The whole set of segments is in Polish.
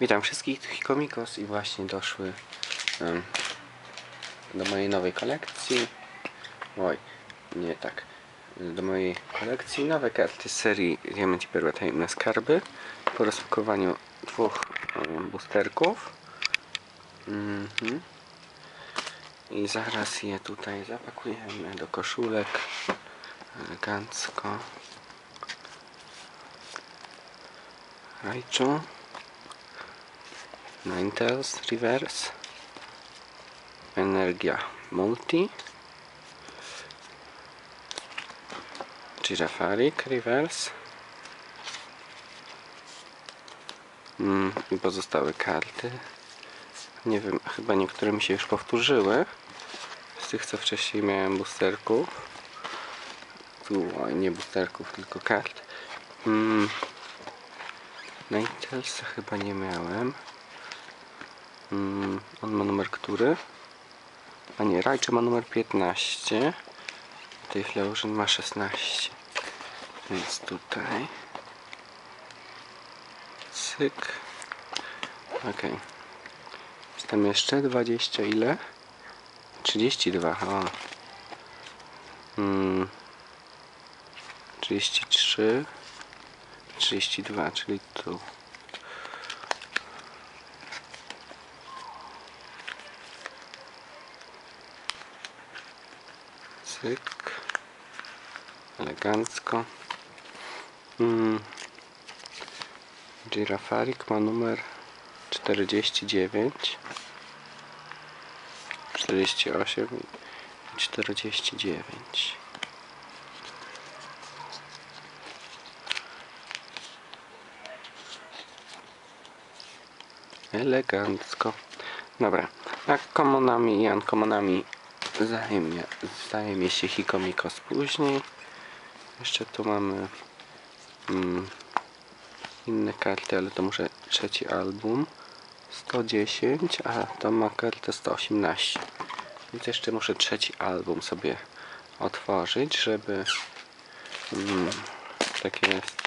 Witam wszystkich, tu Hikomikos i właśnie doszły em, do mojej nowej kolekcji. Oj, nie tak. Do mojej kolekcji nowe karty z serii Diament i Perła Tajemne Skarby po rozpakowaniu dwóch em, boosterków. Mhm. I zaraz je tutaj zapakujemy do koszulek elegancko. Raichu. Ninetales Reverse. Energia Multi. Girafarik Reverse. Mm, I pozostałe karty. Nie wiem, chyba niektóre mi się już powtórzyły. Z tych co wcześniej miałem boosterków. Tu, oj, nie boosterków, tylko kart. Mm. Ninetales chyba nie miałem. Mm, on ma numer który? A nie, Raichu ma numer 15. Tej Fleurzyn ma 16. Więc tutaj. Cyk. Ok. Jest tam jeszcze 20 ile? 32. O. Mm. 33. 32, czyli tu. Cyk. Elegancko. Mm. Girafarik ma numer 49. 48 i 49. Elegancko. Dobra. A komonami i ankomonami zajmie, zajmie się Hikomikos później. Jeszcze tu mamy mm, inne karty, ale to muszę trzeci album. 110, a to ma kartę 118. Więc jeszcze muszę trzeci album sobie otworzyć, żeby mm, takie jest,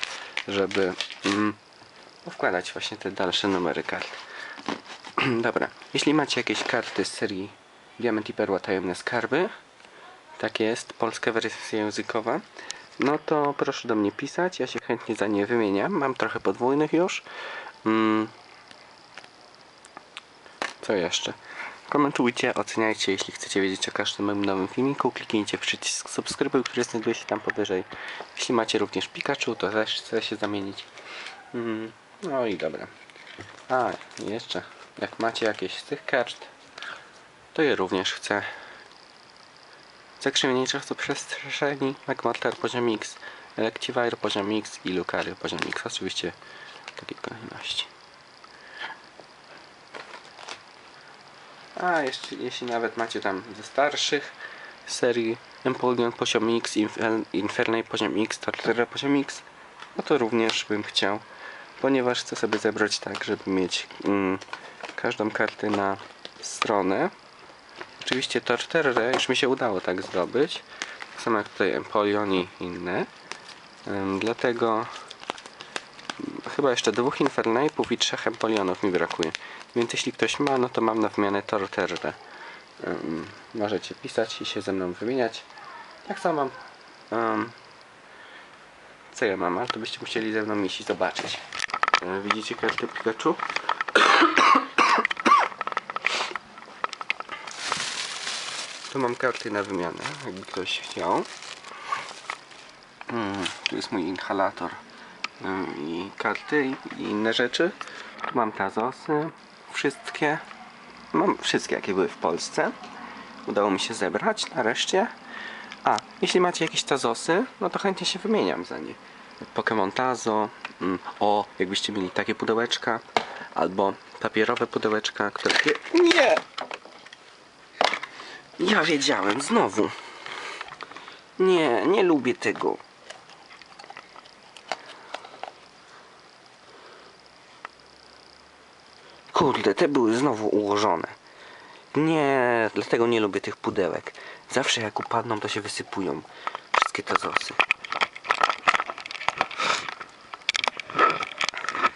żeby mm, wkładać właśnie te dalsze numery kart. Dobra, jeśli macie jakieś karty z serii Diament i Perła Tajemne Skarby, tak jest, polska wersja językowa, no to proszę do mnie pisać, ja się chętnie za nie wymieniam. Mam trochę podwójnych już. Mm. Co jeszcze? Komentujcie, oceniajcie, jeśli chcecie wiedzieć o każdym moim nowym filmiku. Kliknijcie w przycisk subskrybuj, który znajduje się tam powyżej. Jeśli macie również Pikachu, to też chcę się zamienić. Mm. No i dobra. A, jeszcze, jak macie jakieś z tych kart, to je również chcę. Zakrzywienie czasoprzestrzeni, Magmortar poziom X, Electivire poziom X i Lucario poziom X. Oczywiście w takiej kolejności. A jeszcze, jeśli nawet macie tam ze starszych serii Empoleon poziom X, Infer Infernape poziom X, Tartara poziom X, no to również bym chciał, ponieważ chcę sobie zebrać tak, żeby mieć mm, każdą kartę na stronę. Oczywiście Torterre już mi się udało tak zdobyć. Samo jak tutaj Empoleon i inne. Dlatego chyba jeszcze dwóch Infernape'ów i trzech Empoleonów mi brakuje. Więc jeśli ktoś ma, no to mam na wymianę Torterre. Ym, możecie pisać i się ze mną wymieniać. Tak samo ym, co ja mam, ale to byście musieli ze mną iść i zobaczyć. E, Widzicie kartę Pikachu? Tu mam karty na wymianę, jakby ktoś chciał. Mm, tu jest mój inhalator mm, i karty i inne rzeczy. Tu mam tazosy, wszystkie. Mam wszystkie, jakie były w Polsce. Udało mi się zebrać nareszcie. A, jeśli macie jakieś tazosy, no to chętnie się wymieniam za nie. Pokémon Tazo, mm, o, jakbyście mieli takie pudełeczka, albo papierowe pudełeczka, które... Nie! Ja wiedziałem, znowu. Nie, nie lubię tego. Kurde, te były znowu ułożone. Nie, dlatego nie lubię tych pudełek. Zawsze jak upadną, to się wysypują. Wszystkie te zosy.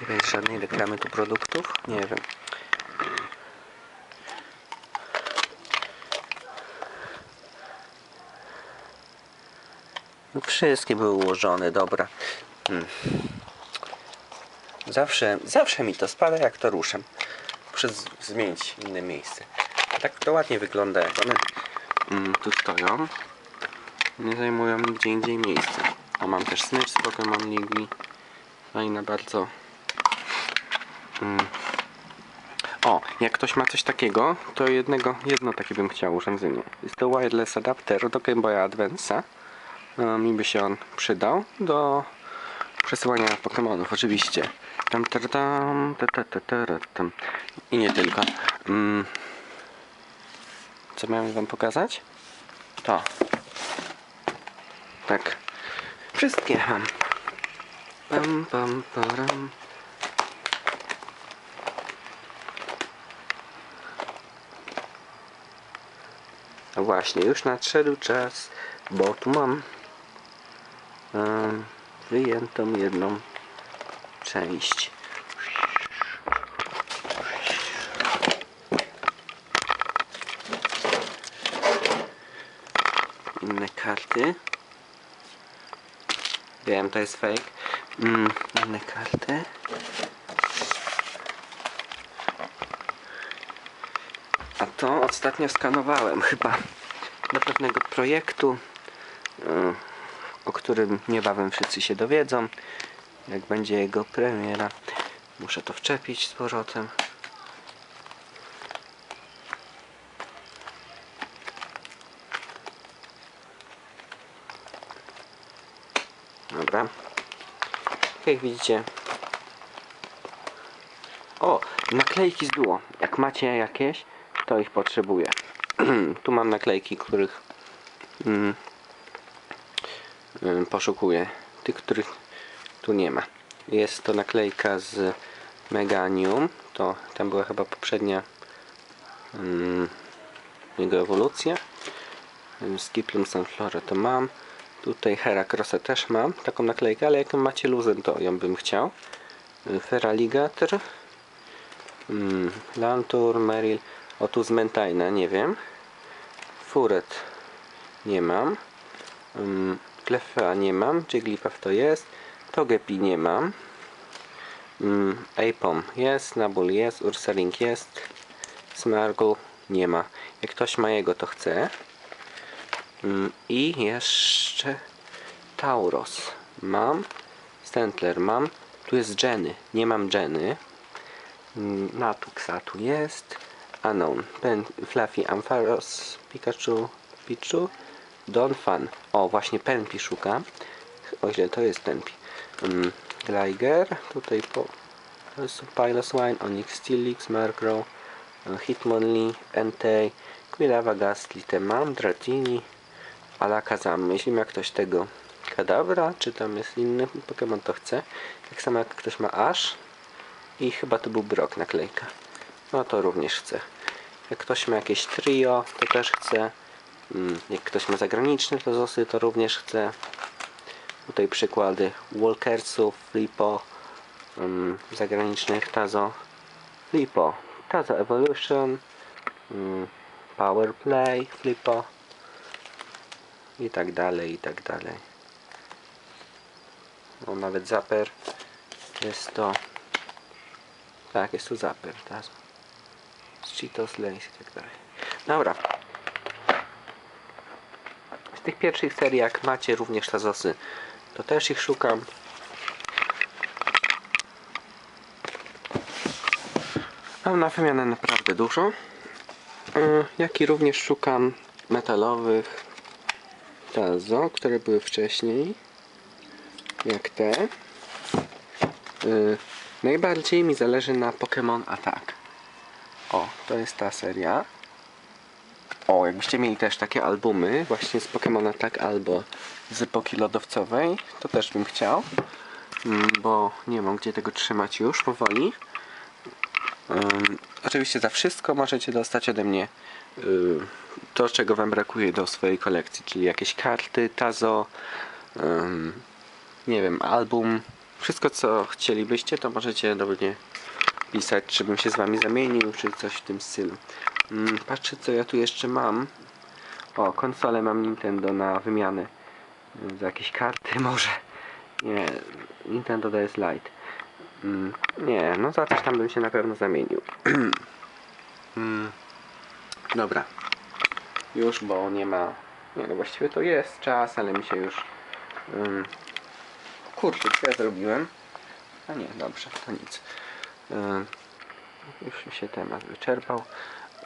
Nie będzie żadnej reklamy tu produktów? Nie wiem. Wszystkie były ułożone, dobra. Hmm. Zawsze, zawsze mi to spada jak to ruszam. Muszę zmienić inne miejsce. Tak to ładnie wygląda jak one mm, tu stoją. Nie zajmują nigdzie indziej miejsca. A mam też smycz z Pokémon Ligi. Fajna bardzo. Mm. O, jak ktoś ma coś takiego, to jednego, jedno takie bym chciał urządzenie. Jest to wireless adapter do Game Boy Advance'a. No, mi by się on przydał do przesyłania Pokémonów, oczywiście. Tam, tam, tam, tam. I nie tylko. Mm. Co miałem wam pokazać? To. Tak. Wszystkie mam. Pam, pam, param. No właśnie, już nadszedł czas, bo tu mam wyjętą jedną część. Inne karty. Wiem, to jest fake. Mm, inne karty. A to ostatnio skanowałem chyba do pewnego projektu, y, o którym niebawem wszyscy się dowiedzą, jak będzie jego premiera. Muszę to wczepić z powrotem. Dobra. Tak Jak widzicie. O, naklejki zbyło. Jak macie jakieś, to ich potrzebuję. tu mam naklejki, których mm, poszukuję. Tych, których tu nie ma. Jest to naklejka z Meganium. To tam była chyba poprzednia mm, jego ewolucja. Skiplum Sunflora to mam. Tutaj Heracrossa też mam taką naklejkę, ale jak macie luzem, to ją bym chciał. Feraligator. Mm, Lantur, Meryl. O tu z nie wiem. Furet nie mam. Um, Klefa nie mam. Jigglypuff to jest. Togepi nie mam. Um, Apom jest. Nabul jest. Ursaring jest. Smargul nie ma. Jak ktoś ma jego, to chce. Mm, I jeszcze Tauros mam. Stentler mam. Tu jest Jenny. Nie mam Jenny. Mm, Natuxa tu jest. Pen, Fluffy Ampharos. Pikachu. Pichu. Donphan. O, właśnie Penpi szukam. O źle, to jest Penpi. Um, Gliger. Tutaj po Piloswine, Onyx Steelix, Murkrow, Hitmonlee, Entei, Quilava Gastly, te mam, Dratini, Alakazam. Jeśli ma ktoś tego Kadabra, czy tam jest inny Pokémon, to chce. Tak samo jak ktoś ma Ash i chyba to był Brock naklejka. No to również chcę. Jak ktoś ma jakieś trio, to też chcę. Mm, Jak ktoś ma zagraniczne to zosy, to również chcę. Tutaj przykłady Walkersów, Flipo, um, zagranicznych Tazo, Flipo, Tazo Evolution, um, Power Play, Flipo i tak dalej, i tak dalej. No nawet Zapper jest to tak, jest tu Zapper, Tazo. Cheetos Lace i tak dalej. Dobra. Tych pierwszych serii, jak macie również Tazosy, to też ich szukam. Mam na wymianę naprawdę dużo. Y, Jak i również szukam metalowych Tazo, które były wcześniej. Jak te. Y, Najbardziej mi zależy na Pokémon Attack. O, to jest ta seria. O, jakbyście mieli też takie albumy właśnie z Pokémon Attack albo z epoki lodowcowej, to też bym chciał. Mm, Bo nie mam gdzie tego trzymać już powoli. Ym, oczywiście za wszystko możecie dostać ode mnie y, to, czego Wam brakuje do swojej kolekcji, czyli jakieś karty, tazo, nie wiem, album wszystko co chcielibyście, to możecie do mnie pisać, czy bym się z wami zamienił, czy coś w tym stylu. Mm, patrzę co ja tu jeszcze mam. O, konsolę mam Nintendo na wymianę. Mm, Za jakieś karty może. Nie, Nintendo DS Lite. Mm, nie, no za coś tam bym się na pewno zamienił. dobra. Już, bo nie ma... Nie no, właściwie to jest czas, ale mi się już... Um, kurczę, co ja zrobiłem? A nie, dobrze, to nic. Ym, już się temat wyczerpał.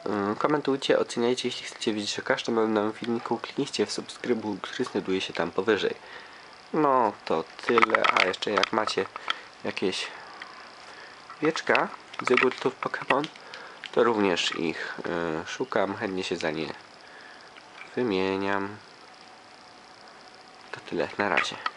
Ym, Komentujcie, oceniajcie, jeśli chcecie wiedzieć o każdym nowym filmiku, kliknijcie w subskrybuj, który znajduje się tam powyżej. No to tyle, a jeszcze jak macie jakieś wieczka z jogurtów Pokémon, to również ich y, szukam, chętnie się za nie wymieniam. To tyle, na razie.